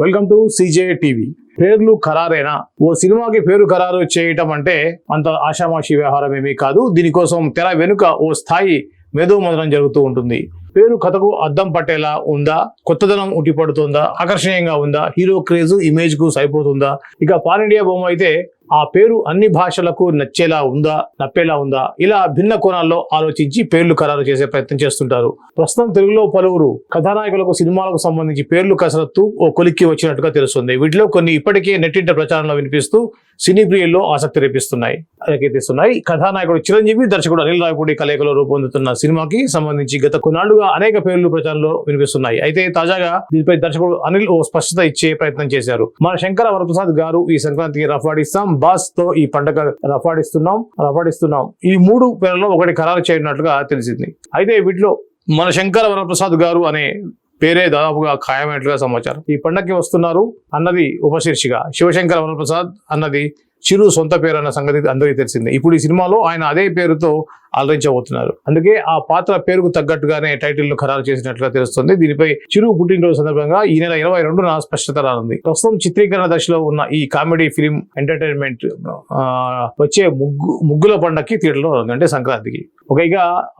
Welcome to CJ TV. పేర్లు ఖరారేనా? ఓ సినిమాకి పేరు ఖరారు చేయటం అంటే అంత ఆషామాషి వ్యవహారం ఏమీ కాదు. దీనికోసం తెర వెనుక ఓ స్థాయి మేధోమదనం జరుగుతూ ఉంటుంది. పేరు కథకు అద్దం పట్టేలా ఉందా? కొత్తదనం ఉట్టిపడుతుందా? ఆకర్షణీయంగా ఉందా? హీరో క్రేజ్ ఇమేజ్కు సరిపోతుందా? ఇక పాన్ ఇండియా బొమ్మ అయితే ఆ పేరు అన్ని భాషలకు నచ్చేలా ఉందా నప్పేలా ఉందా? ఇలా భిన్న కోణాల్లో ఆలోచించి పేర్లు ఖరారు చేసే ప్రయత్నం చేస్తుంటారు. ప్రస్తుతం తెలుగులో పలువురు కథానాయకులకు సినిమాలకు సంబంధించి పేర్లు కసరత్తు ఓ కొలిక్కి వచ్చినట్టుగా తెలుస్తుంది. వీటిలో కొన్ని ఇప్పటికే నెట్టింట ప్రచారంలో వినిపిస్తూ సినీ ప్రియుల్లో ఆసక్తి రేపిస్తున్నాయి. రేకెత్తిస్తున్నాయి. కథానాయకుడు చిరంజీవి దర్శకుడు అనిల్ రాయపూడి కలయికలో రూపొందుతున్న సినిమాకి సంబంధించి గత కొన్నాళ్ళుగా అనేక పేర్లు ప్రచారంలో వినిపిస్తున్నాయి. అయితే తాజాగా దీనిపై దర్శకుడు అనిల్ ఓ స్పష్టత ఇచ్చే ప్రయత్నం చేశారు. మన శంకర వరప్రసాద్ గారు ఈ సంక్రాంతికి రఫాడిస్తాం అబ్బాస్తో ఈ పండగ రఫాడిస్తున్నాం రఫాడిస్తున్నాం. ఈ మూడు పేర్లలో ఒకటి ఖరారు చేయనట్లుగా తెలిసింది. అయితే వీటిలో మన శంకర వరప్రసాద్ గారు అనే పేరే దాదాపుగా ఖాయమైనట్లుగా సమాచారం. ఈ పండగకి వస్తున్నారు అన్నది ఉపశీర్షిక. శివశంకర వరప్రసాద్ అన్నది చిరు సొంత పేరు అన్న సంగతి అందరికీ తెలిసిందే. ఇప్పుడు ఈ సినిమాలో ఆయన అదే పేరుతో అలరించబోతున్నారు అందుకే ఆ పాత్ర పేరుకు తగ్గట్టుగానే టైటిల్ను ఖరారు చేసినట్లుగా తెలుస్తుంది. దీనిపై చిరు పుట్టినరోజు సందర్భంగా ఈ నెల ఇరవై రెండున స్పష్టత రానుంది. ప్రస్తుతం చిత్రీకరణ దశలో ఉన్న ఈ కామెడీ ఫిలిం ఎంటర్టైన్మెంట్ వచ్చే ముగ్గు ముగ్గుల పండక్కి థియేటర్లో ఉంది అంటే సంక్రాంతికి. ఒక ఇక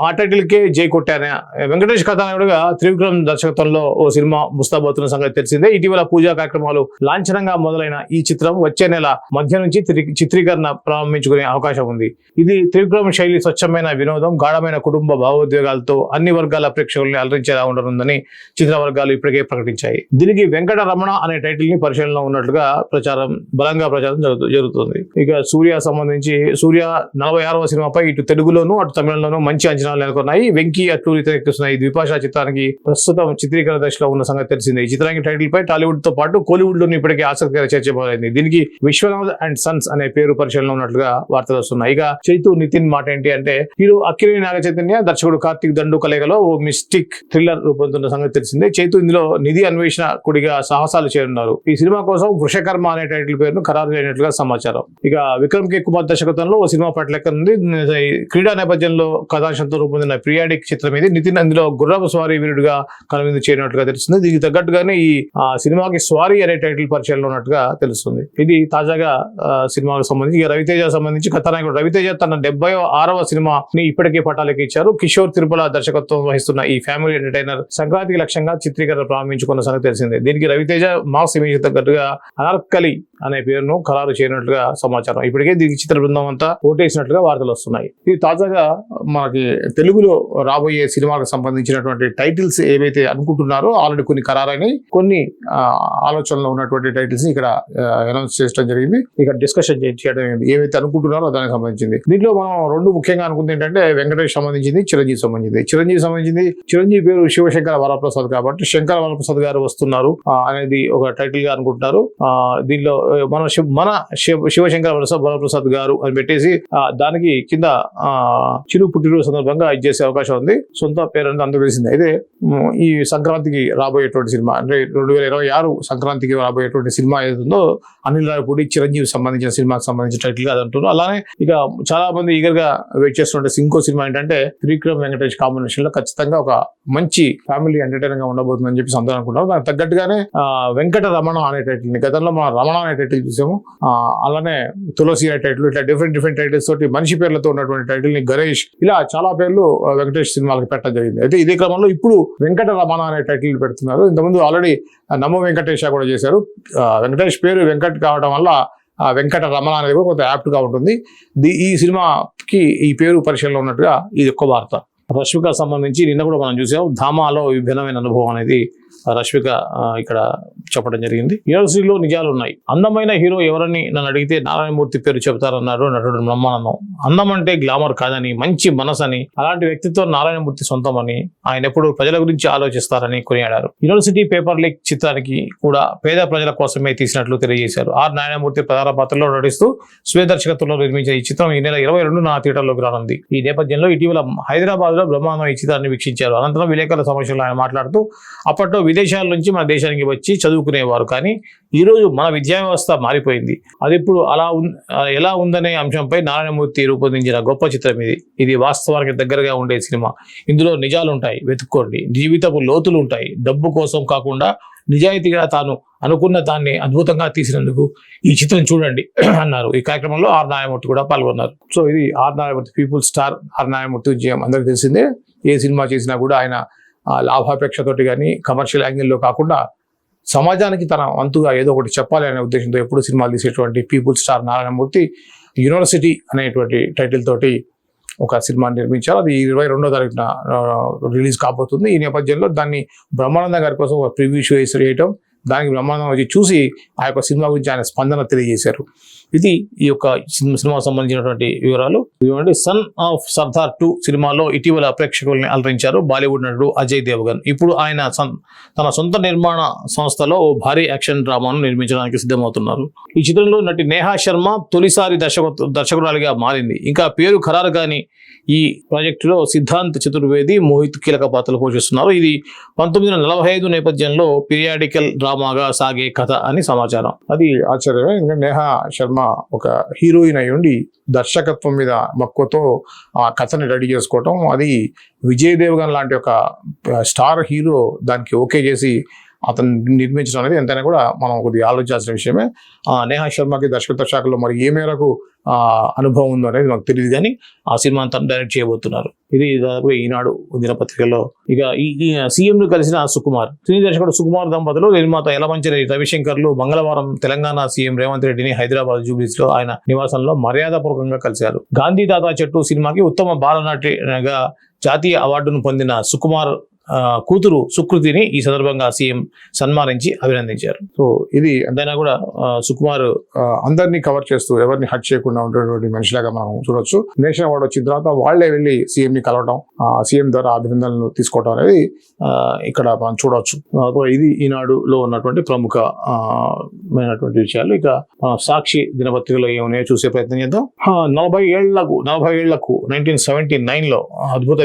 ఆ టైటిల్ కే జై కొట్టాన వెంకటేష్ కథానాయుడుగా త్రివిక్రమ్ దర్శకత్వంలో ఓ సినిమా ముస్తాబోతున్న సంగతి తెలిసిందే. ఇటీవల పూజా కార్యక్రమాలు లాంఛనంగా మొదలైన ఈ చిత్రం వచ్చే నెల మధ్య నుంచి చిత్రీ చిత్రీకరణ ప్రారంభించుకునే అవకాశం ఉంది. ఇది త్రివిక్రమ శైలి స్వచ్ఛమైన వినోదం గాఢమైన కుటుంబ భావోద్వేగాలతో అన్ని వర్గాల ప్రేక్షకుల్ని అలరించేలా ఉండనుందని చిత్ర వర్గాలు ఇప్పటికే ప్రకటించాయి. దీనికి వెంకట రమణ అనే టైటిల్ని పరిశీలనలో ఉన్నట్లుగా ప్రచారం బలంగా ప్రచారం జరుగుతుంది. ఇక సూర్య సంబంధించి సూర్య నలభై ఆరవ సినిమాపై ఇటు తెలుగులోను అటు తమిళంలోనూ మంచి అంచనాలు నెలకొన్నాయి. వెంకీ అట్లూరి తెరకెక్కుతున్న ద్విపాషా చిత్రానికి ప్రస్తుతం చిత్రీకరణ దశలో ఉన్న సంగతి తెలిసిందే. ఈ చిత్రానికి టైటిల్ పై టాలీవుడ్తో పాటు కోలీవుడ్ లోను ఇప్పటికే ఆసక్తికర చర్చ మొదలైంది. దీనికి విశ్వనాథ్ అండ్ సన్ సన్స్ అనే పేరు పరిశీలన ఉన్నట్లుగా వార్తలు వస్తున్నాయి. ఇక చైతు నితిన్ మాట ఏంటి అంటే హీరో అక్కినేని నాగ చైతన్య దర్శకుడు కార్తిక్ దండు కలయికలో ఓ మిస్టిక్ థ్రిల్లర్ రూపొందుతున్న సంగతి తెలిసిందే. చైతు ఇందులో నిధి అన్వేషణ కుడిగా సాహసాలు చేరున్నారు. ఈ సినిమా కోసం వృషకర్మ అనే టైటిల్ పేరును ఖరారు చేయనట్లుగా సమాచారం. ఇక విక్రమ్ కే కుమార్ దర్శకత్వంలో ఓ సినిమా పట్లెక్కనుంది ఉంది. క్రీడా నేపథ్యంలో కథాంశంతో రూపొందిన ప్రియాడిక్ చిత్రం ఇది. నితిన్ అందులో గుర్రపు స్వారీ వీరుడుగా కనువిందు చేయనట్టుగా తెలుస్తుంది. దీనికి తగ్గట్టుగానే ఈ సినిమాకి స్వారీ అనే టైటిల్ పరిచయంలో ఉన్నట్టుగా తెలుస్తుంది. ఇది తాజాగా సినిమాకు సంబంధించి ఇక రవితేజ సంబంధించి కథానాయకుడు రవితేజ తన డెబ్బై ఆరవ సినిమాని ఇప్పటికే పటాలకి ఇచ్చారు. కిషోర్ తిరుపల దర్శకత్వం వహిస్తున్న ఈ ఫ్యామిలీ ఎంటర్టైనర్ సంక్రాంతికి లక్ష్యంగా చిత్రీకరణ ప్రారంభించుకున్న సంగతి తెలిసిందే. దీనికి రవితేజ మాస్ ఇమేజ్ తగ్గట్టుగా అనార్కలి అనే పేరును ఖరారు చేయనట్లుగా సమాచారం. ఇప్పటికే దీనికి చిత్ర బృందం అంతా ఓటేసినట్లుగా వార్తలు వస్తున్నాయి. ఇది తాజాగా మనకి తెలుగులో రాబోయే సినిమాకు సంబంధించినటువంటి టైటిల్స్ ఏవైతే అనుకుంటున్నారో ఆల్రెడీ కొన్ని ఖరారైనవి కొన్ని ఆ, ఆలోచనలో ఉన్నటువంటి టైటిల్స్ ఇక్కడ అనౌన్స్ చేయడం జరిగింది. ఇక్కడ డిస్కషన్ చేయడం ఏవైతే అనుకుంటున్నారో దానికి సంబంధించింది. దీంట్లో మనం రెండు ముఖ్యంగా అనుకుంది ఏంటంటే వెంకటేష్ సంబంధించింది చిరంజీవి సంబంధించింది. చిరంజీవి సంబంధించింది చిరంజీవి పేరు శివశంకర వరప్రసాద్ కాబట్టి శంకర వరప్రసాద్ గారు వస్తున్నారు అనేది ఒక టైటిల్గా అనుకుంటున్నారు. ఆ, దీనిలో మన శివ- మన శివ- శివశంకర వరప్రసాద్ గారు అని పెట్టేసి దానికి కింద ఆ, చిరు పుట్టినరోజు సందర్భంగా ఇది చేసే అవకాశం ఉంది. సొంత పేరు అనేది అందరూ తెలిసింది. అయితే ఈ సంక్రాంతికి రాబోయేటువంటి సినిమా అంటే రెండు వేల ఇరవై ఆరు సంక్రాంతికి రాబోయేటువంటి సినిమా ఏదో అనిల్ రాయపూడి చిరంజీవి సంబంధించిన సినిమాకి సంబంధించిన టైటిల్గా అది అంటున్నారు. అలానే ఇక చాలా మంది ఈగర్గా వెయిట్ చేస్తుంటే ఇంకో సినిమా ఏంటంటే త్రివిక్రమ్ వెంకటేష్ కాంబినేషన్లో ఖచ్చితంగా ఒక మంచి ఫ్యామిలీ ఎంటర్టైనర్గా ఉండబోతుందని చెప్పి అందరూ అనుకుంటారు దానికి తగ్గట్టుగానే వెంకట రమణ అనే టైటిల్ని గతంలో మనం రమణ అనే టైటిల్ చూసాము. అలానే తులసి అనే టైటిల్ ఇట్లా డిఫరెంట్ డిఫరెంట్ టైటిల్స్ తోటి మనిషి పేర్లతో ఉన్నటువంటి టైటిల్ని గణేష్ ఇలా చాలా పేర్లు వెంకటేష్ సినిమాలకు పెట్టడం జరిగింది. అయితే ఇదే క్రమంలో ఇప్పుడు వెంకట రమణ అనే టైటిల్ పెడుతున్నారు. ఇంతకుముందు ఆల్రెడీ నమో వెంకటేష్ కూడా చేశారు. వెంకటేష్ పేరు వెంకట్ కావడం వల్ల వెంకట రమణ అనేది కూడా కొంత యాప్ట్గా ఉంటుంది. ది- ఈ సినిమాకి ఈ పేరు పరిశీలనలో ఉన్నట్టుగా ఇది ఒక్క వార్త. రష్మిక సంబంధించి నిన్న కూడా మనం చూసాం. ధామాలో విభిన్నమైన అనుభవం అనేది రష్మిక ఇక్కడ చెప్పడం జరిగింది. యూనివర్సిటీలో నిజాలు ఉన్నాయి అందమైన హీరో ఎవరని నన్ను అడిగితే నారాయణమూర్తి పేరు చెబుతారన్నారు నటుడు బ్రహ్మానందం. అందం అంటే గ్లామర్ కాదని మంచి మనసని అలాంటి వ్యక్తిత్వం నారాయణమూర్తి సొంతమని ఆయన ఎప్పుడు ప్రజల గురించి ఆలోచిస్తారని కొనియాడారు. యూనివర్సిటీ పేపర్ లీక్ చిత్రానికి కూడా పేద ప్రజల కోసమే తీసినట్లు తెలియజేశారు. ఆర్ నారాయణమూర్తి ప్రధాన పాత్రలో నటిస్తూ స్వీయ దర్శకత్వంలో నిర్మించిన ఈ చిత్రం ఈ నెల ఇరవై రెండు నా థియేటర్లోకి రానుంది. ఈ నేపథ్యంలో ఇటీవల హైదరాబాద్లో బ్రహ్మాండం ఈ చిత్రాన్ని వీక్షించారు. అనంతరం విలేకరుల సమస్యలు ఆయన మాట్లాడుతూ అప్పట్లో విదేశాల నుంచి మన దేశానికి వచ్చి చదువుకునేవారు. కానీ ఈరోజు మన విద్యా వ్యవస్థ మారిపోయింది. అది ఇప్పుడు అలా ఎలా ఉందనే అంశంపై నారాయణమూర్తి రూపొందించిన గొప్ప చిత్రం ఇది. ఇది వాస్తవానికి దగ్గరగా ఉండే సినిమా. ఇందులో నిజాలు ఉంటాయి వెతుక్కోండి. జీవితపు లోతులు ఉంటాయి డబ్బు కోసం కాకుండా నిజాయితీగా తాను అనుకున్న దాన్ని అద్భుతంగా తీసినందుకు ఈ చిత్రం చూడండి అన్నారు. ఈ కార్యక్రమంలో ఆర్ నారాయణమూర్తి కూడా పాల్గొన్నారు. సో ఇది R Narayanamurthy people star. R Narayanamurthy విజయం అందరికీ తెలిసిందే. ఏ సినిమా చేసినా కూడా ఆయన లాభాపేక్షతోటి కానీ కమర్షియల్ యాంగిల్లో కాకుండా సమాజానికి తన వంతుగా ఏదో ఒకటి చెప్పాలి అనే ఉద్దేశంతో ఎప్పుడు సినిమాలు తీసేటువంటి పీపుల్ స్టార్ నారాయణమూర్తి యూనివర్సిటీ అనేటువంటి టైటిల్ తోటి ఒక సినిమాని నిర్మించారు. అది ఇరవై రెండో తారీఖున రిలీజ్ కాబోతుంది. ఈ నేపథ్యంలో దాన్ని బ్రహ్మానంద గారి కోసం ఒక ప్రివ్యూ షో వేసి వేయటం దానికి బ్రహ్మానందం వచ్చి చూసి ఆ యొక్క సినిమా గురించి ఆయన స్పందన తెలియజేశారు. ఇది ఈ యొక్క సినిమా సినిమాకు సంబంధించినటువంటి వివరాలు. ఇదిగోండి సన్ ఆఫ్ సర్దార్ టూ సినిమాలో ఇటీవల ప్రేక్షకుల్ని అలరించారు బాలీవుడ్ నటుడు అజయ్ దేవగన్. ఇప్పుడు ఆయన తన సొంత నిర్మాణ సంస్థలో ఓ భారీ యాక్షన్ డ్రామాను నిర్మించడానికి సిద్ధమవుతున్నారు. ఈ చిత్రంలో నటి నేహా శర్మ తొలిసారి దర్శక దర్శకురాలిగా మారింది. ఇంకా పేరు ఖరారు కాని ఈ ప్రాజెక్టులో సిద్ధాంత్ చతుర్వేది మోహిత్ కీలక పాత్రలు పోషిస్తున్నారు. ఇది పంతొమ్మిది వందల నలభై ఐదు నేపథ్యంలో పీరియాడికల్ డ్రామాగా సాగే కథ అని సమాచారం. అది ఆశ్చర్యమే. నేహా శర్మ ఒక హీరోయిన్ అయి ఉండి దర్శకత్వం మీద మక్కువతో ఆ కథని రెడీ చేసుకోవటం అది విజయ్ దేవగన్ లాంటి ఒక స్టార్ హీరో దానికి ఓకే చేసి అతను నిర్మించడం అనేది ఎంతైనా కూడా మనం కొద్దిగా ఆలోచించాల్సిన విషయమే. నేహా శర్మకి దర్శకత్వ శాఖలో మరి ఏ మేరకు అనుభవం ఉందో అనేది మాకు తెలియదు కానీ ఆ సినిమా తను డైరెక్ట్ చేయబోతున్నారు. ఇది దాదాపు ఈనాడు దినపత్రికలో ఇక ఈ సీఎంను కలిసిన సుకుమార్ సినీ దర్శకుడు సుకుమార్ దంపతులు నిర్మాత యలమంచిరి రవిశంకర్లు మంగళవారం తెలంగాణ సీఎం రేవంత్ రెడ్డిని హైదరాబాద్ జూబ్లీస్లో ఆయన నివాసంలో మర్యాదపూర్వకంగా కలిశారు. గాంధీ తాత చెట్టు సినిమాకి ఉత్తమ బాలనటిగా జాతీయ అవార్డును పొందిన సుకుమార్ కూతురు సుకృతిని ఈ సందర్భంగా సీఎం సన్మానించి అభినందించారు. సో ఇది ఎంతైనా కూడా సుకుమార్ అందరినీ కవర్ చేస్తూ ఎవరిని హట్ చేయకుండా ఉండేటువంటి మనిషిలాగా మనం చూడొచ్చు. నేషనల్ అవార్డు వచ్చిన తర్వాత వాళ్ళే వెళ్ళి సీఎం ని కలవడం సీఎం ద్వారా అభినందనలు తీసుకోవడం అనేది ఇక్కడ మనం సో ఇది ఈనాడులో ఉన్నటువంటి ప్రముఖ మైనటువంటి విషయాలు. ఇక సాక్షి దినపత్రికలో ఏమున్నాయో చూసే ప్రయత్నం చేద్దాం. నలభై ఏళ్ళకు నలభై ఏళ్ళకు నైన్టీన్ సెవెంటీ నైన్లో అద్భుత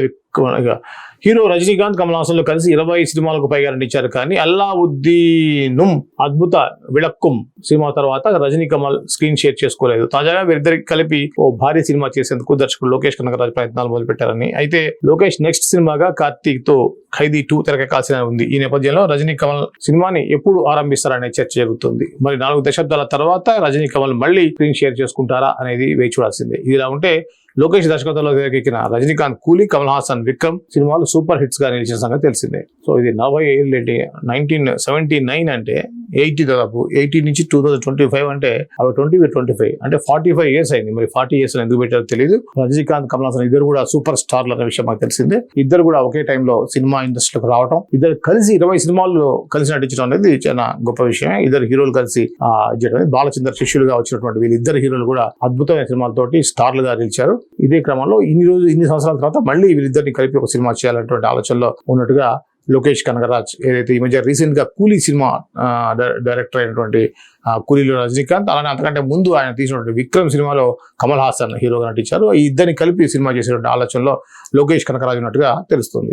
హీరో రజనీకాంత్ కమల్ హాసన్లో కలిసి ఇరవై సినిమాలకు పైగా నటించారు కానీ అల్లావుద్దీను అద్భుత విళక్కుం సినిమా తర్వాత రజనీ కమల్ స్క్రీన్ షేర్ చేసుకోలేదు. తాజాగా వీరిద్దరికి కలిపి ఓ భారీ సినిమా చేసేందుకు దర్శకుడు లోకేష్ కనకరాజ్ ప్రయత్నాలు మొదలుపెట్టారని. అయితే లోకేష్ నెక్స్ట్ సినిమాగా కార్తీక్తో ఖైదీ టూ తెరకెక్కాల్సిన ఉంది. ఈ నేపథ్యంలో రజనీ కమల్ సినిమాని ఎప్పుడు ఆరంభిస్తారనే చర్చ జరుగుతుంది. మరి నాలుగు దశాబ్దాల తర్వాత రజనీ కమల్ మళ్ళీ స్క్రీన్ షేర్ చేసుకుంటారా అనేది వేచి చూడాల్సిందే. ఇదిలా ఉంటే లోకేష్ దర్శకత్వంలో తెరకెక్కిన రజనీకాంత్ కూలీ కమల్ హాసన్ విక్రమ్ సినిమాలు సూపర్ హిట్స్గా నిలిచిన సంగతి తెలిసిందే. సో ఇది నలభై ఏళ్ళు ఏంటి నైన్టీన్ సెవెంటీ నైన్ అంటే ఎయిటీ దాదాపు ఎయిటీ నుంచి టూ థౌసండ్ ట్వంటీ ఫైవ్ అంటే అవి ట్వంటీ ట్వంటీ ఫైవ్. అంటే ఫార్టీ ఫైవ్ ఇయర్స్ అయింది. మరి ఫార్టీ ఇయర్స్ ఎందుకు పెట్టారో తెలియదు రజనీకాంత్ కమల్ ఇద్దరు కూడా సూపర్ స్టార్లు అనే విషయం మాకు తెలిసిందే. ఇద్దరు కూడా ఒకే టైంలో సినిమా ఇండస్ట్రీలోకి రావడం ఇద్దరు కలిసి ఇరవై సినిమాల్లో కలిసి నటించడం అనేది చాలా గొప్ప విషయమే. ఇద్దరు హీరోలు కలిసి చేయడం బాలచంద్ర శిష్యులుగా వచ్చినటువంటి వీళ్ళిద్దరు హీరోలు కూడా అద్భుతమైన సినిమాలతోటి స్టార్లుగా నిలిచారు. ఇదే క్రమంలో ఇన్ని రోజు ఇన్ని సంవత్సరాల తర్వాత మళ్ళీ వీళ్ళిద్దరిని కలిపి ఒక సినిమా చేయాలనేటువంటి ఆలోచనలో ఉన్నట్టుగా లోకేష్ కనగరాజ్ ఏదైతే ఈ మధ్య రీసెంట్గా కూలీ సినిమా డైరెక్టర్ అయినటువంటి కూలీలో రజనీకాంత్ అలానే అంతకంటే ముందు ఆయన తీసినటువంటి విక్రమ్ సినిమాలో కమల్ హాసన్ హీరోగా నటించారు. ఈ ఇద్దరిని కలిపి సినిమా చేసేటువంటి ఆలోచనలో లోకేష్ కనకరాజ్ ఉన్నట్టుగా తెలుస్తుంది.